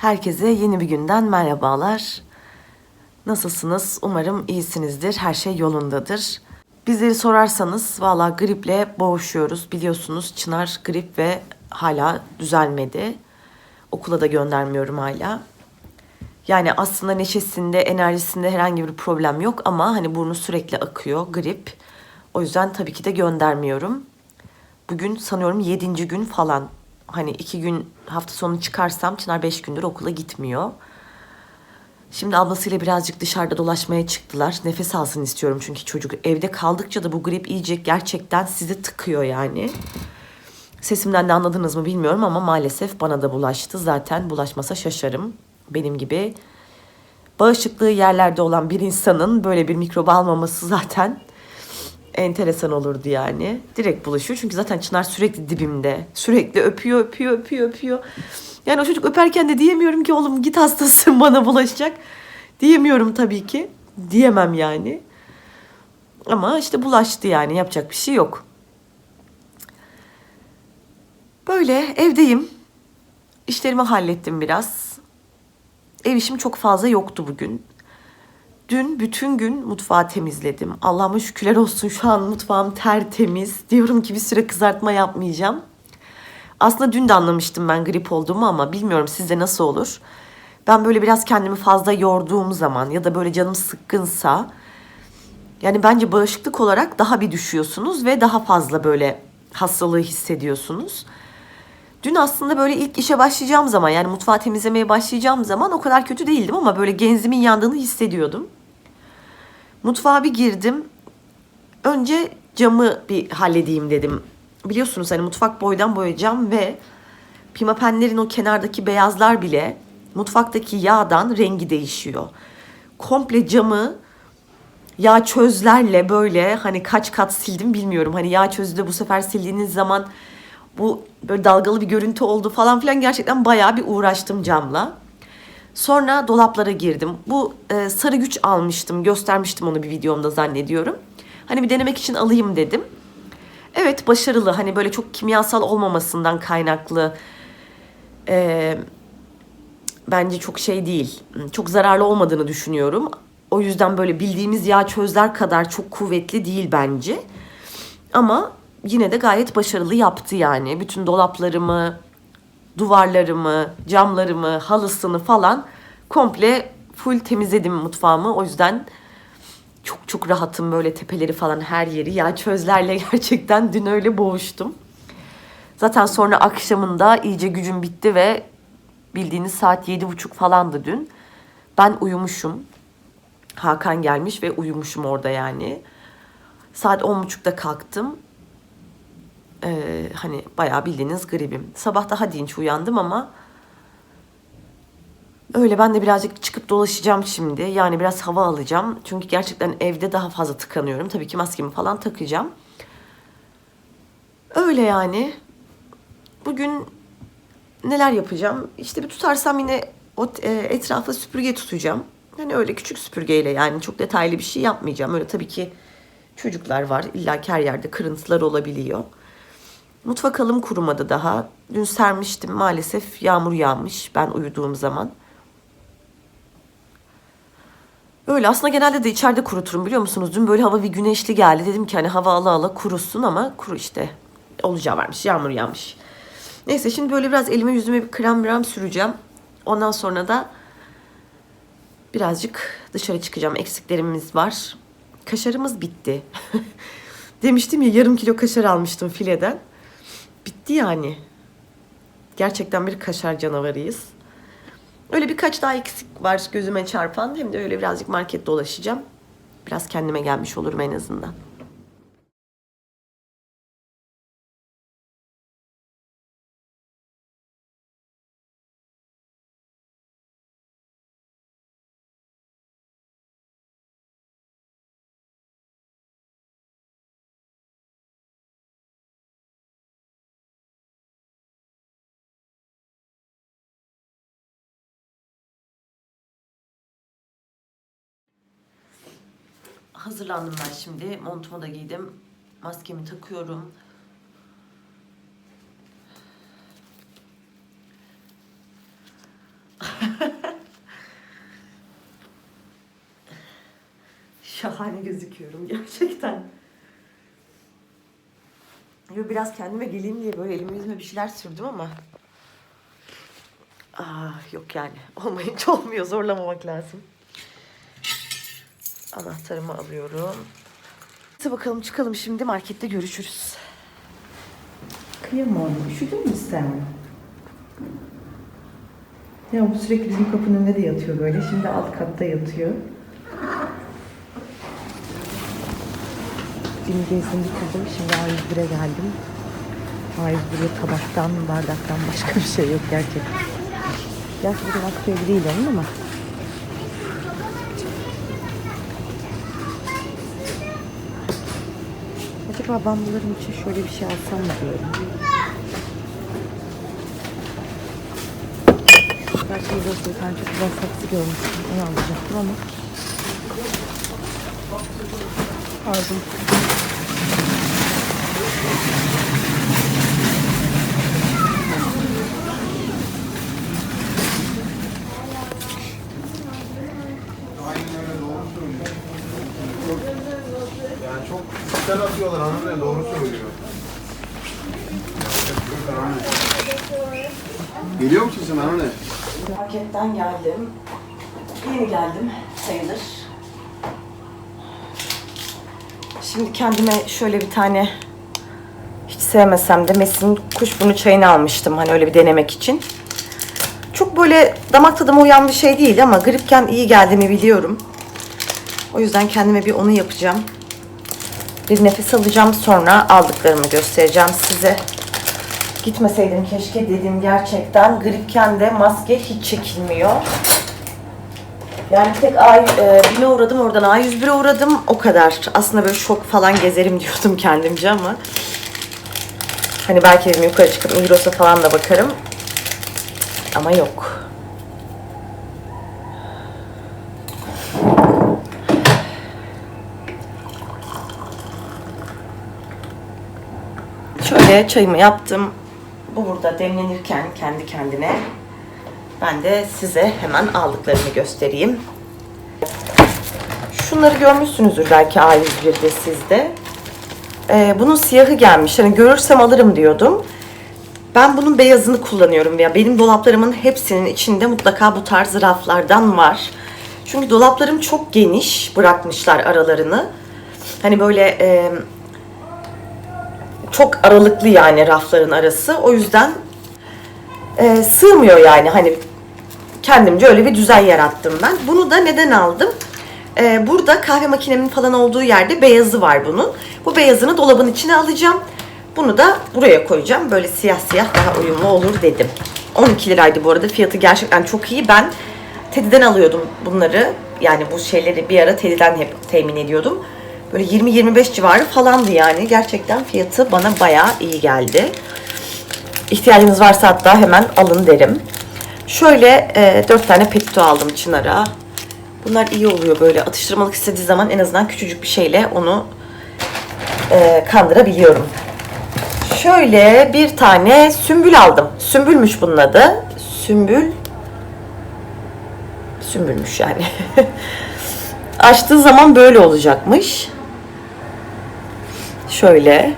Herkese yeni bir günden merhabalar. Nasılsınız? Umarım iyisinizdir. Her şey yolundadır. Bizleri sorarsanız valla griple boğuşuyoruz. Biliyorsunuz Çınar grip ve hala düzelmedi. Okula da göndermiyorum hala. Yani aslında neşesinde, enerjisinde herhangi bir problem yok ama hani burnu sürekli akıyor, grip. O yüzden tabii ki de göndermiyorum. Bugün sanıyorum yedinci gün falan. Hani iki gün hafta sonu çıkarsam Çınar beş gündür okula gitmiyor. Şimdi ablasıyla birazcık dışarıda dolaşmaya çıktılar. Nefes alsın istiyorum çünkü çocuk evde kaldıkça da bu grip iyice gerçekten sizi tıkıyor yani. Sesimden de anladınız mı bilmiyorum ama maalesef bana da bulaştı. Zaten bulaşmasa şaşarım. Benim gibi bağışıklığı yerlerde olan bir insanın böyle bir mikrobu almaması zaten enteresan olurdu yani. Direkt bulaşıyor çünkü zaten Çınar sürekli dibimde. Sürekli öpüyor, öpüyor, öpüyor, öpüyor. Yani o çocuk öperken de diyemiyorum ki oğlum git hastasın bana bulaşacak. Diyemiyorum tabii ki. Diyemem yani. Ama işte bulaştı yani yapacak bir şey yok. Böyle evdeyim. İşlerimi hallettim biraz. Ev işim çok fazla yoktu bugün. Dün bütün gün mutfağı temizledim. Allah'ıma şükürler olsun şu an mutfağım tertemiz. Diyorum ki bir süre kızartma yapmayacağım. Aslında dün de anlamıştım ben grip olduğumu ama bilmiyorum sizde nasıl olur. Ben böyle biraz kendimi fazla yorduğum zaman ya da böyle canım sıkkınsa yani bence bağışıklık olarak daha bir düşüyorsunuz ve daha fazla böyle hastalığı hissediyorsunuz. Dün aslında böyle ilk işe başlayacağım zaman yani mutfağı temizlemeye başlayacağım zaman o kadar kötü değildim ama böyle genzimin yandığını hissediyordum. Mutfağa bir girdim. Önce camı bir halledeyim dedim. Biliyorsunuz hani mutfak boydan boya cam ve pimapenlerin o kenardaki beyazlar bile mutfaktaki yağdan rengi değişiyor. Komple camı yağ çözlerle böyle hani kaç kat sildim bilmiyorum. Hani yağ çözü de bu sefer sildiğiniz zaman bu böyle dalgalı bir görüntü oldu falan filan gerçekten bayağı bir uğraştım camla. Sonra dolaplara girdim. Bu e, sarı güç almıştım. Göstermiştim onu bir videomda zannediyorum. Hani bir denemek için alayım dedim. Evet başarılı. Hani böyle çok kimyasal olmamasından kaynaklı. E, bence çok şey değil. Çok zararlı olmadığını düşünüyorum. O yüzden böyle bildiğimiz yağ çözler kadar çok kuvvetli değil bence. Ama yine de gayet başarılı yaptı yani. Bütün dolaplarımı, duvarlarımı, camlarımı, halısını falan komple full temizledim mutfağımı. O yüzden çok çok rahatım böyle tepeleri falan her yeri. Ya çözlerle gerçekten dün öyle boğuştum. Zaten sonra akşamında iyice gücüm bitti ve bildiğiniz saat yedi buçuk falandı dün. Ben uyumuşum. Hakan gelmiş ve uyumuşum orada yani. Saat on buçukta kalktım. Ee, hani bayağı bildiğiniz gribim. Sabah daha dinç uyandım ama öyle ben de birazcık çıkıp dolaşacağım şimdi. Yani biraz hava alacağım. Çünkü gerçekten evde daha fazla tıkanıyorum. Tabii ki maskemi falan takacağım. Öyle yani. Bugün neler yapacağım? İşte bir tutarsam yine e, etrafa süpürge tutacağım. Hani öyle küçük süpürgeyle yani çok detaylı bir şey yapmayacağım. Öyle tabii ki çocuklar var. İlla her yerde kırıntılar olabiliyor. Mutfak halım kurumadı daha. Dün sermiştim maalesef yağmur yağmış ben uyuduğum zaman. Öyle aslında genelde de içeride kuruturum biliyor musunuz? Dün böyle hava bir güneşli geldi. Dedim ki hani hava ala ala kurusun ama kuru işte. Olacağı varmış yağmur yağmış. Neyse şimdi böyle biraz elime yüzüme bir krem krem süreceğim. Ondan sonra da birazcık dışarı çıkacağım. Eksiklerimiz var. Kaşarımız bitti. Demiştim ya yarım kilo kaşar almıştım fileden. Bitti yani. Gerçekten bir kaşar canavarıyız. Öyle birkaç daha eksik var gözüme çarpan. Hem de öyle birazcık market dolaşacağım. Biraz kendime gelmiş olurum en azından. hazırlandım ben şimdi. Montumu da giydim. Maskemi takıyorum. Şahane gözüküyorum gerçekten. Yo, biraz kendime geleyim diye böyle elime yüzüme bir şeyler sürdüm ama. Aa, yok yani. Olmayınca olmuyor. Zorlamamak lazım. Anahtarımı alıyorum. Hadi bakalım çıkalım şimdi markette görüşürüz. Kıyamam. Üşüdün mü sen? Ya bu sürekli bizim kapının önünde de yatıyor böyle. Şimdi alt katta yatıyor. Dün gezdim bitirdim. Şimdi A101'e geldim. A101'e tabaktan, bardaktan başka bir şey yok gerçekten. Gerçi bu da vakti evi değil onun ama. Acaba bambularım için şöyle bir şey alsam mı diyorum. Gerçi burada bir tane çok güzel saksı görmüştüm. Onu alacaktım ama. Pardon. Yani çok güzel atıyorlar hanım doğru söylüyor. Geliyor musun sen anne? Marketten geldim. Yeni geldim sayılır. Şimdi kendime şöyle bir tane hiç sevmesem de Mes'in kuşburnu çayını almıştım hani öyle bir denemek için. Çok böyle damak tadıma uyan bir şey değil ama gripken iyi geldiğini biliyorum. O yüzden kendime bir onu yapacağım. Bir nefes alacağım sonra aldıklarımı göstereceğim size. Gitmeseydim keşke dedim gerçekten. Gripken de maske hiç çekilmiyor. Yani tek A, e, BİM'e uğradım oradan A101'e uğradım o kadar. Aslında böyle şok falan gezerim diyordum kendimce ama. Hani belki dedim yukarı çıkıp Migros'a falan da bakarım. Ama yok. Şöyle çayımı yaptım. Bu burada demlenirken kendi kendine ben de size hemen aldıklarımı göstereyim. Şunları görmüşsünüzdür belki A101'de sizde. Ee, bunun siyahı gelmiş. Hani görürsem alırım diyordum. Ben bunun beyazını kullanıyorum ya. Benim dolaplarımın hepsinin içinde mutlaka bu tarz raflardan var. Çünkü dolaplarım çok geniş bırakmışlar aralarını. Hani böyle e, çok aralıklı yani rafların arası. O yüzden e, sığmıyor yani hani kendimce öyle bir düzen yarattım ben. Bunu da neden aldım? E, burada kahve makinemin falan olduğu yerde beyazı var bunun. Bu beyazını dolabın içine alacağım. Bunu da buraya koyacağım. Böyle siyah siyah daha uyumlu olur dedim. 12 liraydı bu arada. Fiyatı gerçekten çok iyi. Ben Teddy'den alıyordum bunları. Yani bu şeyleri bir ara Teddy'den hep temin ediyordum. Böyle 20-25 civarı falandı yani. Gerçekten fiyatı bana bayağı iyi geldi. İhtiyacınız varsa hatta hemen alın derim. Şöyle e, 4 tane petito aldım Çınar'a. Bunlar iyi oluyor böyle atıştırmalık istediği zaman en azından küçücük bir şeyle onu e, kandırabiliyorum. Şöyle bir tane sümbül aldım. Sümbülmüş bunun adı. Sümbül. Sümbülmüş yani. Açtığı zaman böyle olacakmış. Şöyle.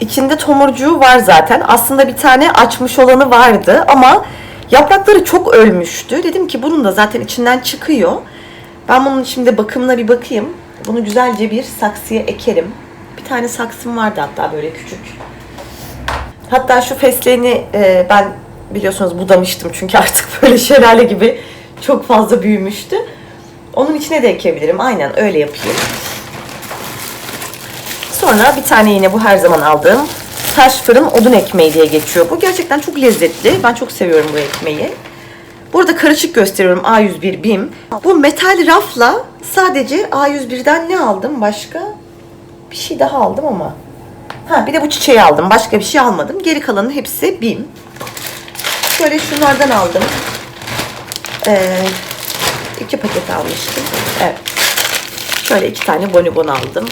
İçinde tomurcuğu var zaten. Aslında bir tane açmış olanı vardı ama yaprakları çok ölmüştü. Dedim ki bunun da zaten içinden çıkıyor. Ben bunun şimdi bakımına bir bakayım. Bunu güzelce bir saksıya ekerim. Bir tane saksım vardı hatta böyle küçük. Hatta şu fesleğeni e, ben biliyorsunuz budamıştım çünkü artık böyle şelale gibi çok fazla büyümüştü. Onun içine de ekebilirim. Aynen öyle yapayım. Sonra bir tane yine bu her zaman aldığım taş fırın odun ekmeği diye geçiyor. Bu gerçekten çok lezzetli. Ben çok seviyorum bu ekmeği. Burada karışık gösteriyorum A101 BİM. Bu metal rafla sadece A101'den ne aldım başka? Bir şey daha aldım ama. Ha bir de bu çiçeği aldım. Başka bir şey almadım. Geri kalanın hepsi BİM. Şöyle şunlardan aldım. Ee, iki paket almıştım. Evet. Şöyle iki tane bonibon aldım.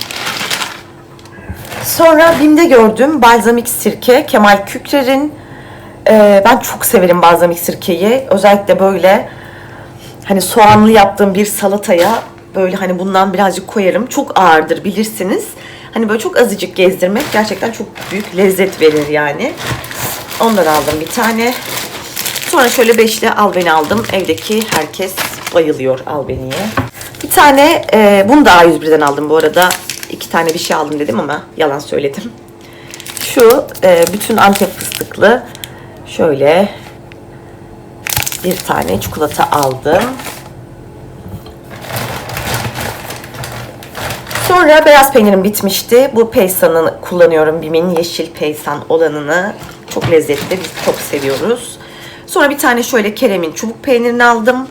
Sonra BİM'de gördüm balzamik sirke. Kemal Kükrer'in. Ee, ben çok severim balzamik sirkeyi. Özellikle böyle hani soğanlı yaptığım bir salataya Böyle hani bundan birazcık koyarım. Çok ağırdır bilirsiniz. Hani böyle çok azıcık gezdirmek gerçekten çok büyük lezzet verir yani. Ondan aldım bir tane. Sonra şöyle beşli albeni aldım. Evdeki herkes bayılıyor albeniye. Bir tane e, bunu da A101'den aldım bu arada. İki tane bir şey aldım dedim ama yalan söyledim. Şu e, bütün Antep fıstıklı şöyle bir tane çikolata aldım. Sonra beyaz peynirim bitmişti. Bu peysanı kullanıyorum. Bim'in yeşil peysan olanını. Çok lezzetli. Biz çok seviyoruz. Sonra bir tane şöyle Kerem'in çubuk peynirini aldım.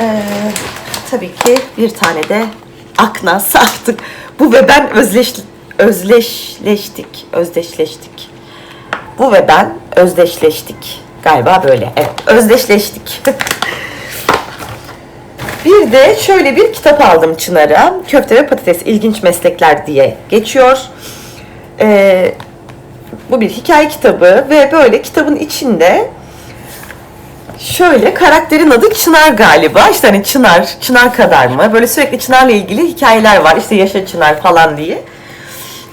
Ee, tabii ki bir tane de Aknas artık. Bu ve ben özleş, özleşleştik. Özdeşleştik. Bu ve ben özdeşleştik. Galiba böyle. Evet, özdeşleştik. Bir de şöyle bir kitap aldım Çınar'a. Köfte ve Patates İlginç Meslekler diye geçiyor. Ee, bu bir hikaye kitabı ve böyle kitabın içinde şöyle karakterin adı Çınar galiba. İşte hani Çınar, Çınar kadar mı? Böyle sürekli Çınar'la ilgili hikayeler var. İşte yaşa Çınar falan diye.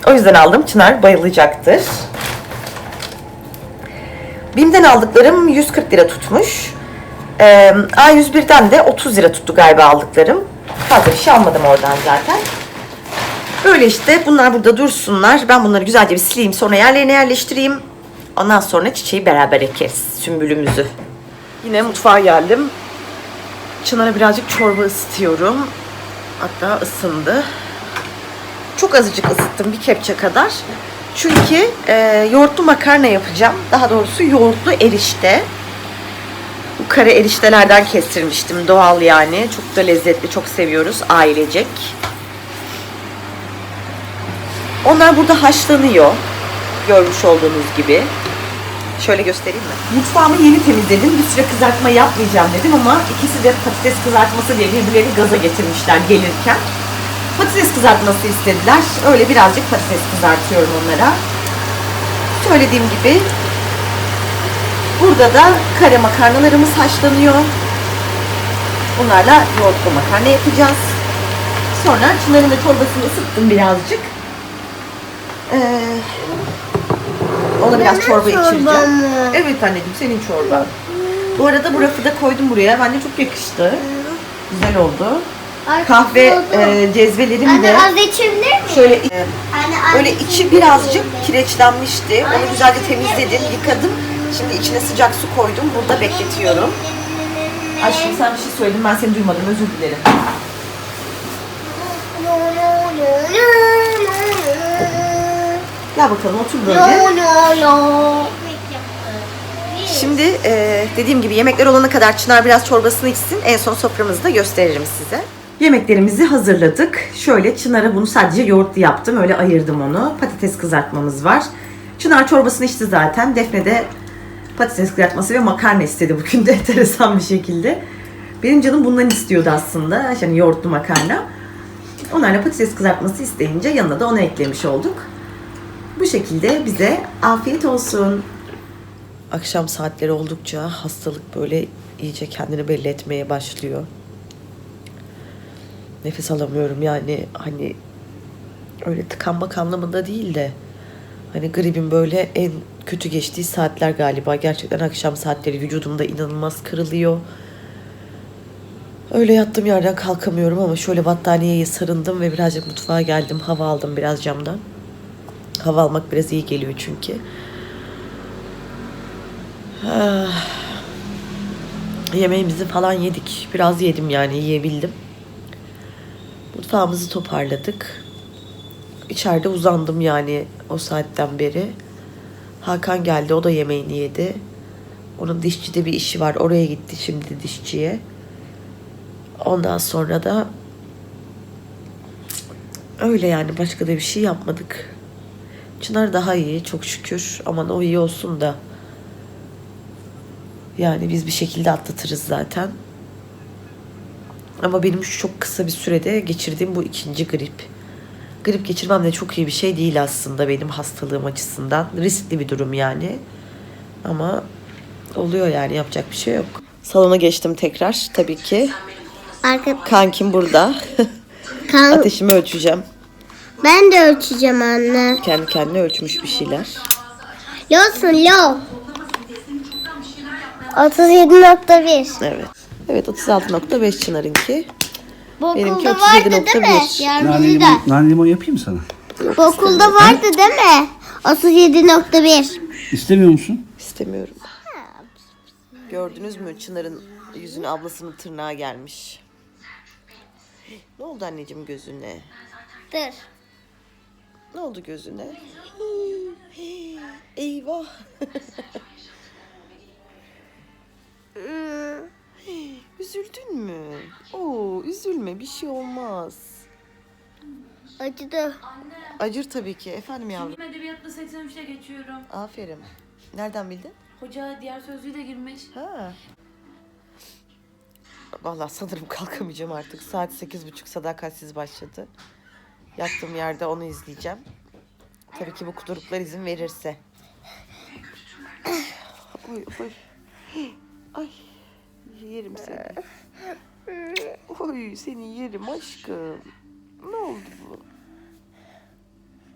O yüzden aldım. Çınar bayılacaktır. BİM'den aldıklarım 140 lira tutmuş. Ee, A101'den de 30 lira tuttu galiba aldıklarım. Fazla bir şey almadım oradan zaten. Böyle işte bunlar burada dursunlar. Ben bunları güzelce bir sileyim sonra yerlerine yerleştireyim. Ondan sonra çiçeği beraber ekeriz. Sümbülümüzü. Yine mutfağa geldim. Çınar'a birazcık çorba ısıtıyorum. Hatta ısındı. Çok azıcık ısıttım bir kepçe kadar. Çünkü e, yoğurtlu makarna yapacağım. Daha doğrusu yoğurtlu erişte. Bu kare eriştelerden kestirmiştim. Doğal yani. Çok da lezzetli. Çok seviyoruz ailecek. Onlar burada haşlanıyor. Görmüş olduğunuz gibi. Şöyle göstereyim mi? Mutfağımı yeni temizledim. Bir süre kızartma yapmayacağım dedim ama ikisi de patates kızartması diye birbirlerini gaza getirmişler gelirken. Patates kızartması istediler. Öyle birazcık patates kızartıyorum onlara. Söylediğim gibi burada da kare makarnalarımız haşlanıyor. Bunlarla yoğurtlu makarna yapacağız. Sonra Çınar'ın da çorbasını ısıttım birazcık. Ee, ona biraz çorba içireceğim. Evet anneciğim senin çorban. Bu arada bu rafı da koydum buraya. Bence çok yakıştı. Güzel oldu. Kahve e, cezvelerim de Anne az içebilir miyim? şöyle e, Anne içebilir içi birazcık kireçlenmişti. Onu güzelce temizledim, yıkadım. Şimdi içine sıcak su koydum. Burada bekletiyorum. Aşkım sen bir şey söyledin. Ben seni duymadım. Özür dilerim. Gel bakalım otur böyle. Şimdi e, dediğim gibi yemekler olana kadar Çınar biraz çorbasını içsin. En son soframızı da gösteririm size. Yemeklerimizi hazırladık. Şöyle Çınar'a bunu sadece yoğurtlu yaptım. Öyle ayırdım onu. Patates kızartmamız var. Çınar çorbasını içti zaten. Defne de patates kızartması ve makarna istedi bugün de enteresan bir şekilde. Benim canım bundan istiyordu aslında. Yani yoğurtlu makarna. Onlarla patates kızartması isteyince yanına da onu eklemiş olduk. Bu şekilde bize afiyet olsun. Akşam saatleri oldukça hastalık böyle iyice kendini belli etmeye başlıyor. Nefes alamıyorum yani hani öyle tıkanmak anlamında değil de hani gripin böyle en kötü geçtiği saatler galiba. Gerçekten akşam saatleri vücudumda inanılmaz kırılıyor. Öyle yattığım yerden kalkamıyorum ama şöyle battaniyeye sarındım ve birazcık mutfağa geldim. Hava aldım biraz camdan. Hava almak biraz iyi geliyor çünkü. Ah. Yemeğimizi falan yedik. Biraz yedim yani yiyebildim. Mutfağımızı toparladık. İçeride uzandım yani o saatten beri. Hakan geldi o da yemeğini yedi. Onun dişçide bir işi var. Oraya gitti şimdi dişçiye. Ondan sonra da öyle yani başka da bir şey yapmadık. Çınar daha iyi çok şükür. Aman o iyi olsun da. Yani biz bir şekilde atlatırız zaten. Ama benim şu çok kısa bir sürede geçirdiğim bu ikinci grip. Grip geçirmem de çok iyi bir şey değil aslında benim hastalığım açısından. Riskli bir durum yani. Ama oluyor yani yapacak bir şey yok. Salona geçtim tekrar tabii ki. Arka Kankim burada. kan. Ateşimi ölçeceğim. Ben de ölçeceğim anne. Kendi kendine ölçmüş bir şeyler. Losun lo. 37.1. Evet. Evet 36.5 Çınar'ınki. Bu Benimki okulda vardı değil mi? 37.1. Yarın Nane limon, nane limon yapayım mı sana? Bu okulda vardı değil mi? 37.1. İstemiyor musun? İstemiyorum. Gördünüz mü Çınar'ın yüzüne ablasının tırnağı gelmiş. Ne oldu anneciğim gözüne? Dur. Ne oldu gözüne? Eyvah. Üzüldün mü? Oo, üzülme bir şey olmaz. Acıdı. Acır tabii ki. Efendim yavrum. Bilim edebiyatla 83'e geçiyorum. Aferin. Nereden bildin? Hoca diğer sözlüğü de girmiş. Ha. Vallahi sanırım kalkamayacağım artık. Saat sekiz buçuk sadakatsiz başladı. Yattığım yerde onu izleyeceğim. Tabii ki bu kuduruklar izin verirse. Oy oy. Ay yerim seni. Oy seni yerim aşkım. Ne oldu bu?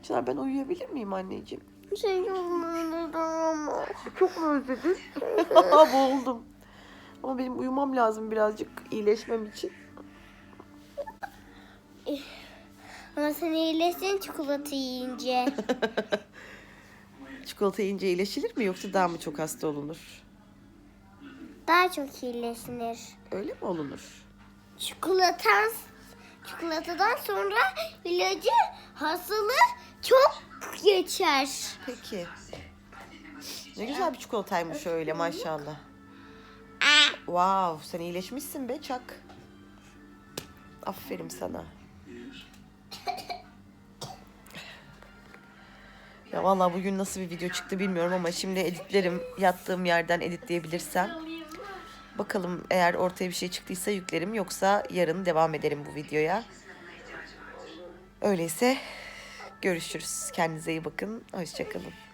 Çınar ben uyuyabilir miyim anneciğim? Özledim ama. Çok mu özledin? Boğuldum. Ama benim uyumam lazım birazcık iyileşmem için. Ama sen iyileşsin çikolata yiyince. Çikolata yiyince iyileşilir mi yoksa daha mı çok hasta olunur? Daha çok iyileşir. Öyle mi olunur? Çikolatan, çikolatadan sonra ilacı hastalığı çok geçer. Peki. Ne güzel bir çikolataymış öyle maşallah. Wow, sen iyileşmişsin be Çak. Aferin sana. Ya vallahi bugün nasıl bir video çıktı bilmiyorum ama şimdi editlerim. Yattığım yerden editleyebilirsem. Bakalım eğer ortaya bir şey çıktıysa yüklerim yoksa yarın devam ederim bu videoya. Öyleyse görüşürüz. Kendinize iyi bakın. Hoşçakalın.